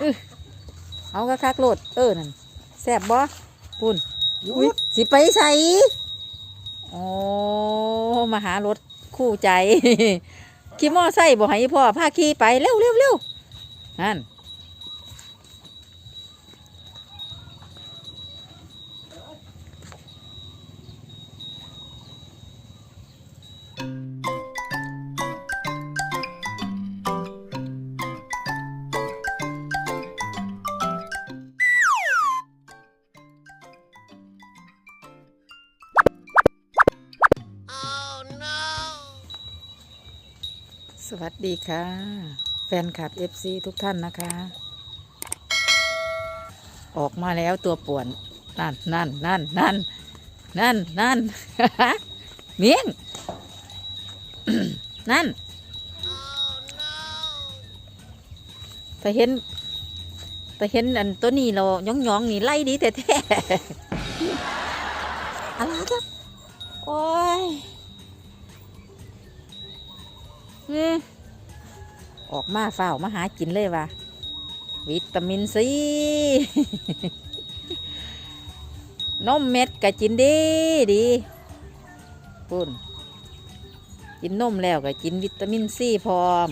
อื้อเอากระคักโลดเออนั่นแซ่บบ่ปุ่นหยุอุ้ยดสิไปใส่โอ้มาหารถคู่ใจ ขี่มอไซค์บ่ให้พ่อพาขี่ไปเร็วเร็วเร็วนั่น สวัสดีค่ะ แฟนคลับ FC ทุกท่านนะคะ ออกมาแล้วตัวป่วน นั่นนั่นนั่นนั่นนั่นนั่นเมียงนั่นแต่เห็นแต่เห็นอันตัวนี้เราย่องย่องนี่ไล่ดีแต่แท้ๆอะไรครับ โอ้ย ออกมาเฝ้ามาหากินเลยว่ะวิตามินซีนมเม็ดก็กินดีดีปุ่นกินนมแล้วก็กินวิตามินซีพร้อม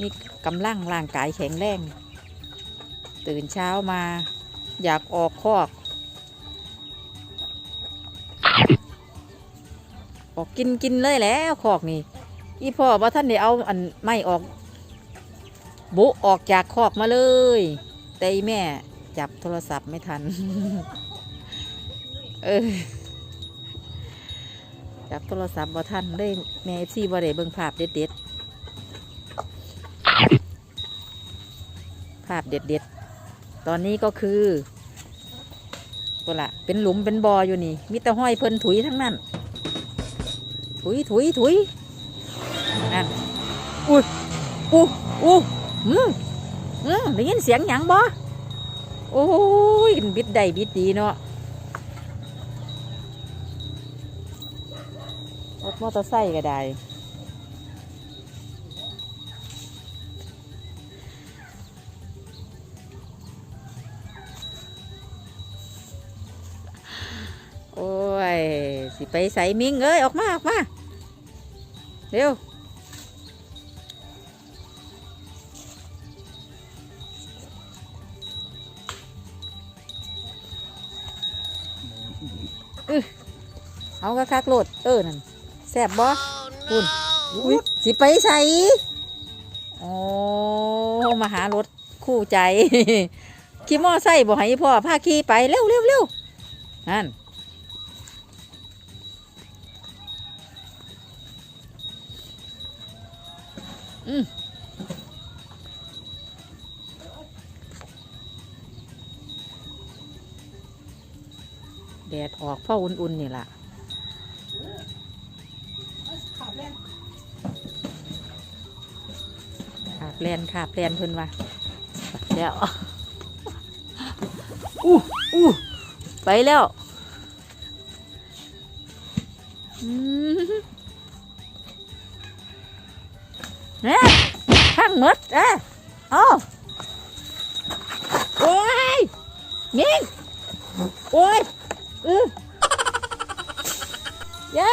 มีกำลังร่างกายแข็งแรง ตื่นเช้ามา อยากออกคอก ออกกินกินเลยแล้วคอกนี่ อีพ่อว่าท่านได้เอาอันไม่ออกบุออกจากคอกมาเลย แต่อีแม่จับโทรศัพท์ไม่ทัน เออ จับโทรศัพท์บ่ทันเลยแม่เอฟซีบ่ได้เบิ่งภาพเด็ดๆ ภาพเด็ดๆ ตอนนี้ก็คือก็ละเป็นหลุมเป็นบออยู่นี่ มีแต่ห้อยเพิ่นถุยทั้งนั้น ถุยถุยถุย อุ้ยอู้อู้อืมอืมได้ยินเสียงหยังบ่โอ้ยบิดได้บิดดีเนาะรถมอเตอร์ไซค์ก็ได้โอ้ย สิไปใส่มิงเอ้ย ออกมา ออกมา เร็ว เอากระคักโลดเออนั่นแซ่บบ่คุณอุ้ยสิไปใส่โอ้มาหารถคู่ใจขี่มอไซค์บ่ให้พ่อพาขี่ไปเร็วเร็วเร็วนั่นอืมแดดออกพ่ออุ่นๆนี่ล่ะ แลนขาบแลนเพิ่นว่าแล้วอู้อู้ไปแล้วอืมเนี่ยข้างหมดอะเอาโอ้ยมิงโอ้ยเอออย่า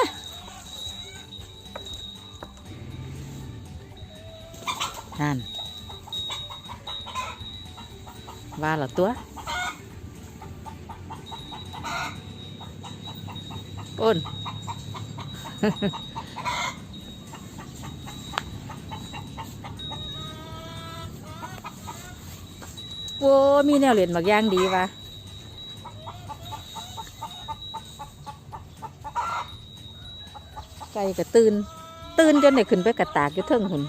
นั่น ว่าหรอตัวอ้นโอ้มีแนวเล่นบางอย่างดีวะไก่ก็ตื่นตื่นจนได้ขึ้นไปกระตากอยู่เทิงหุ่น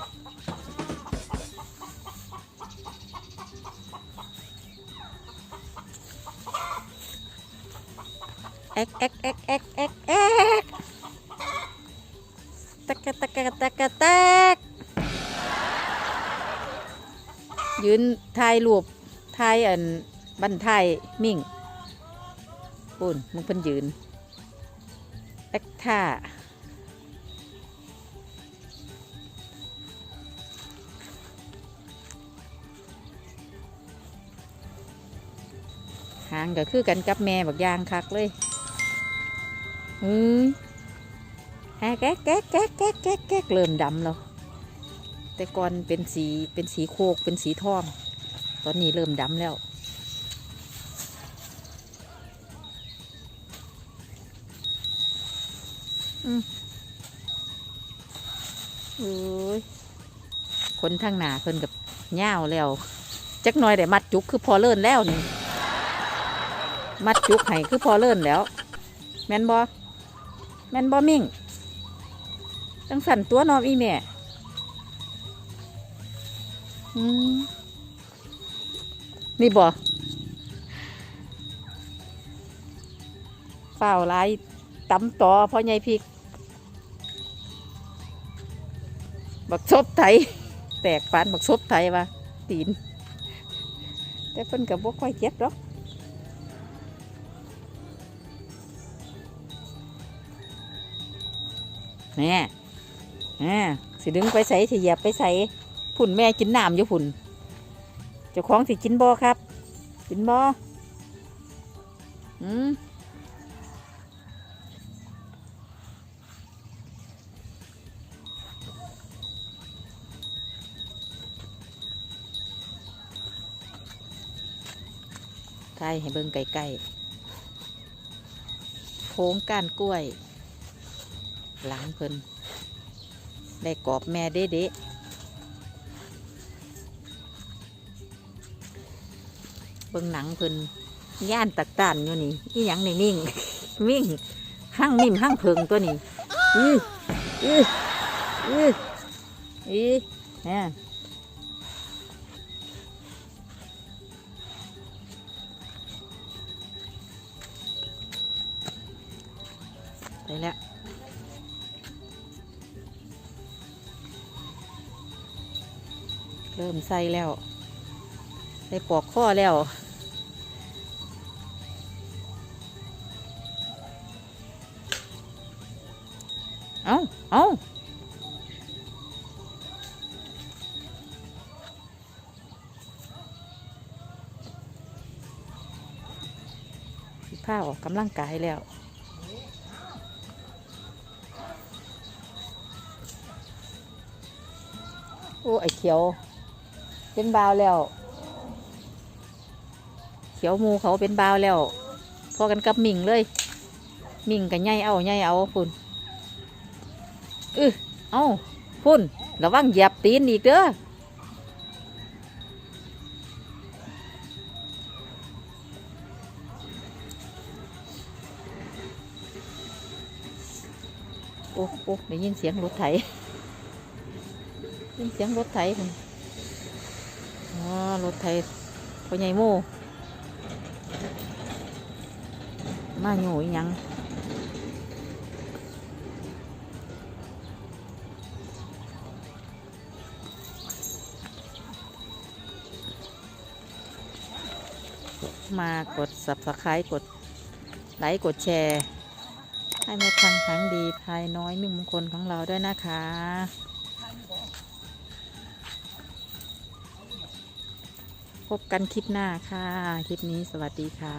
เอ็กเอ็กเอ็กเอ็กเอ็กเอ็กตะกะตะกะตะกะแตกยืนถ่ายรูปถ่ายอันบันไทยมิ่งปุ่นมึงเพิ่นยืนเอกท่าหางก็คือกันกับแม่บักยางคักเลย เฮ้ยฮะแก๊กแก๊กแก๊กแก๊กแก๊กแก๊กเริ่มดำแล้ว แต่ก่อนเป็นสีเป็นสีโคกเป็นสีทอง ตอนนี้เริ่มดำแล้ว อืมเอ้ยคนทางหนาเพิ่นกับเหย้าวแล้ว จักหน่อยแต่มัดจุกคือพอเลิ่นแล้วนี่ มัดจุกไห้คือพอเลิ่นแล้ว แม่นบอ แมนบอมิ่งตั้งสั่นตัวนอมอีแม่นี่บอเฝ้าวหลายตำต่อพราะใหญ่พริก บักซบไทย แตกปานบักซบไทยวะตีน แต่เพิ่นกับบ่ค่อยเจ็บหรอก แม่แม่สิดึงไปใส่สิเหยียบไปใส่พุ่นแม่กินน้ำอยู่พุ่นเจ้าของสิกินบ่ครับ กินบ่อืมทยให้เบิ่งไกลๆโค้งก้านกล้วย หลังเพิ่นได้กรอบแม่เด๊ะๆเบิ่งหนังเพิ่นย่านตักตานอยู่นี่อีหยังนี่มิ่งมิ่งห้างมิ่มห้างเพิงตัวนี้อืออืออืออีเนี่ยไปแล้ว เริ่มใส่แล้วใส่ปอกข้อแล้ว เอาเอาสิผ้าออกกำลังกายแล้วโอ้ไอเขียว เป็นบาวแล้ว เขียวมูเขาเป็นบาวแล้ว พอกันกับหมิงเลย หมิงกับไงเอาไงเอาพุ่นอือเอาพุ่นระวังเหยียบตีนอีกเด้อโอ้โอ้ได้ยินเสียงรถไถได้ยินเสียงรถไถพุ่น รถไถพ่อใหญ่โมมาโหยยังมากด subscribe กด ไลค์ กดแชร์ ให้แม่ทังครั้งดีภายน้อยมิ่งมงคลของเราด้วยนะคะ พบกันคลิปหน้าค่ะ คลิปนี้สวัสดีค่ะ